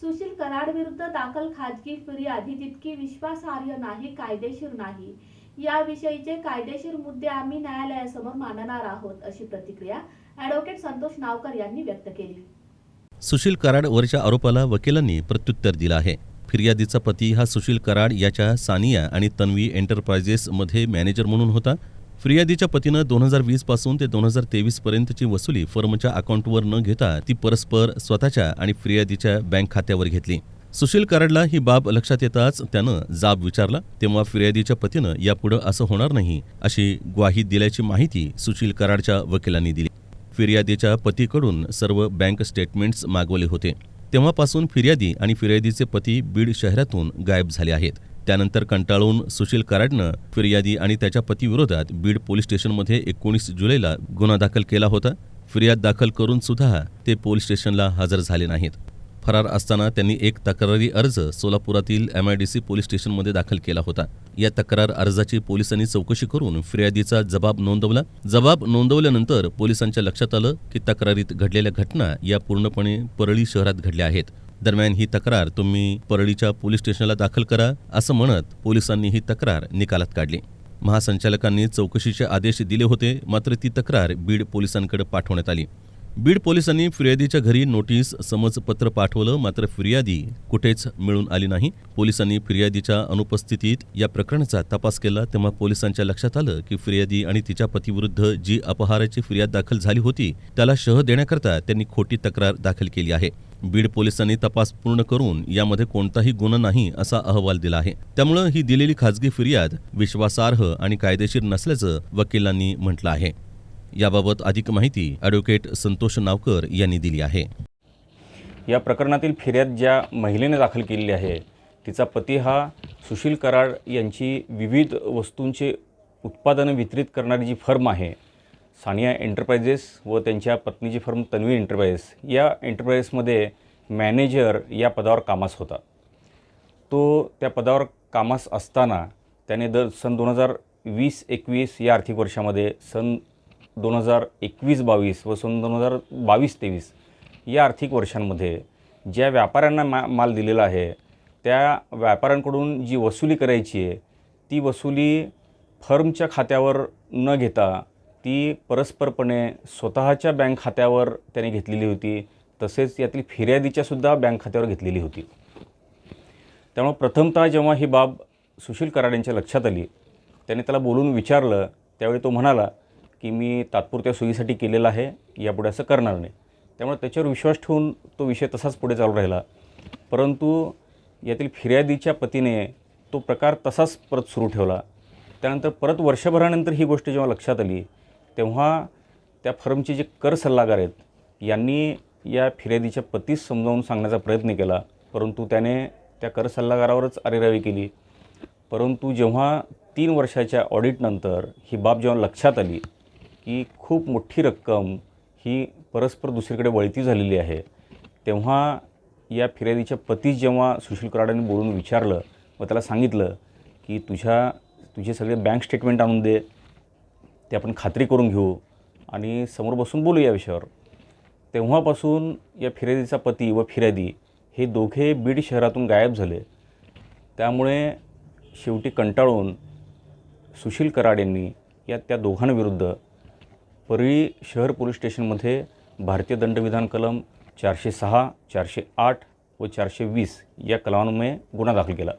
सुशील कराड विरुद्ध दाखल खाजगी फिर्याद ही विश्वासार्ह नाही कायदेशीर नाही याविषयीचे कायदेशीर मुद्दे आम्ही न्यायालयासमोर मांडणार आहोत अशी प्रतिक्रिया ॲडव्होकेट संतोष नावकर यांनी व्यक्त केली. सुशील कराड वरच्या आरोपाला वकिलांनी प्रत्युत्तर दिलं आहे. फिर्यादीचा पती हा सुशील कराड याच्या सानिया आणि तन्वी एंटरप्राइजेसमध्ये मॅनेजर म्हणून होता. फिर्यादीच्या पतीनं दोन हजार वीसपासून ते दोन हजार तेवीस पर्यंतची वसुली फर्मच्या अकाउंटवर न घेता ती परस्पर स्वतःच्या आणि फिर्यादीच्या बँक खात्यावर घेतली. सुशील कराडला ही बाब लक्षात येताच त्यानं जाब विचारला तेव्हा फिर्यादीच्या पतीनं यापुढं असं होणार नाही अशी ग्वाही दिल्याची माहिती सुशील कराडच्या वकिलांनी दिली. फिर्यादीच्या पतीकडून सर्व बँक स्टेटमेंट्स मागवले होते. तेव्हापासून फिर्यादी आणि फिर्यादीचे पती बीड शहरातून गायब झाले आहेत. त्यानंतर कंटाळून सुशील कराडनं फिर्यादी आणि त्याच्या पतीविरोधात बीड पोलीस स्टेशनमध्ये एकोणीस जुलैला गुन्हा दाखल केला होता. फिर्याद दाखल करून सुद्धा ते पोलीस स्टेशनला हजर झाले नाहीत. फरार असताना त्यांनी एक तक्रारी अर्ज सोलापुरातील M I D C police स्टेशनमध्ये दाखल केला होता. या तक्रार अर्जाची पोलिसांनी चौकशी करून फिर्यादीचा जबाब नोंदवला. जबाब नोंदवल्यानंतर पोलिसांच्या लक्षात आलं की तक्रारीत घडलेल्या घटना या पूर्णपणे परळी शहरात घडल्या आहेत. दरम्यान ही तक्रार तुम्ही परळीच्या पोलीस स्टेशनला दाखल करा असं म्हणत पोलिसांनी ही तक्रार निकालात काढली. महासंचालकांनी चौकशीचे आदेश दिले होते मात्र ती तक्रार बीड पोलिसांकडे पाठवण्यात आली. बीड पोलिसांनी फिर्यादीच्या घरी नोटीस समजपत्र पाठवलं मात्र फिर्यादी कुठेच मिळून आली नाही. पोलिसांनी फिर्यादीच्या अनुपस्थितीत या प्रकरणाचा तपास केला तेव्हा पोलिसांच्या लक्षात आलं की फिर्यादी आणि तिच्या पतीविरुद्ध जी अपहाराची फिर्याद दाखल झाली होती त्याला शह देण्याकरता त्यांनी खोटी तक्रार दाखल केली आहे. बीड पोलिसांनी तपास पूर्ण करून यामध्ये कोणताही गुन्हा नाही असा अहवाल दिला आहे. त्यामुळं ही दिलेली खाजगी फिर्याद विश्वासार्ह आणि कायदेशीर नसल्याचं वकिलांनी म्हटलं आहे. याबाबत अधिक माहिती ॲडव्होकेट संतोष नावकर यांनी दिली आहे. या प्रकरणातील फिर्याद ज्या महिलेने दाखल केलेली आहे तिचा पती हा सुशील कराड यांची विविध वस्तूंचे उत्पादनं वितरित करणारी जी फर्म आहे सानिया एंटरप्राइजेस व त्यांच्या पत्नीची फर्म तन्वी एंटरप्राइजेस या एंटरप्राइजेसमध्ये मॅनेजर या पदावर कामास होता. तो त्या पदावर कामास असताना त्याने दर सन दोन हजार वीस एकवीस या आर्थिक वर्षामध्ये सन दोन हजार एकवीस बावीस व सन दोन हजार बावीस तेवीस या आर्थिक वर्षांमध्ये ज्या व्यापाऱ्यांना मा माल दिलेला आहे त्या व्यापाऱ्यांकडून जी वसुली करायची आहे ती वसुली फर्मच्या खात्यावर न घेता ती परस्परपणे स्वतःच्या बँक खात्यावर त्याने घेतलेली होती तसेच यातील फिर्यादीच्यासुद्धा बँक खात्यावर घेतलेली होती. त्यामुळे प्रथमतः जेव्हा ही बाब सुशील कराड यांच्या लक्षात आली त्याने त्याला बोलून विचारलं त्यावेळी तो म्हणाला की मी तात्पुरत्या सोयीसाठी केलेलं आहे यापुढे असं करणार नाही. त्यामुळे त्याच्यावर विश्वास ठेवून तो विषय तसाच पुढे चालू राहिला. परंतु यातील फिर्यादीच्या पतीने तो प्रकार तसाच परत सुरू ठेवला. त्यानंतर परत वर्षभरानंतर ही गोष्ट जेव्हा लक्षात आली तेव्हा त्या फर्मचे जे कर सल्लागार आहेत यांनी या फिर्यादीच्या पतीस समजावून सांगण्याचा प्रयत्न केला. परंतु त्याने त्या कर सल्लागारावरच अरेरावी केली. परंतु जेव्हा तीन वर्षाच्या ऑडिटनंतर ही बाब जेव्हा लक्षात आली की खूप मोठी रक्कम ही परस्पर दुसरीकडे वळती झालेली आहे तेव्हा या फिर्यादीच्या पतीस जेव्हा सुशील कराडांनी बोलून विचारलं व त्याला सांगितलं की तुझ्या तुझे सगळे बँक स्टेटमेंट आणून दे ते आपण खात्री करून घेऊ आणि समोर बसून बोलू या विषयावर. तेव्हापासून या फिर्यादीचा पती व फिर्यादी हे दोघे बीड शहरातून गायब झाले. त्यामुळे शेवटी कंटाळून सुशील कराड यांनी या त्या दोघांविरुद्ध परळी शहर पोलीस स्टेशनमध्ये भारतीय दंडविधान कलम चारशे सहा चारशे आठ व चारशे वीस या कलमांमुळे गुन्हा दाखल केला.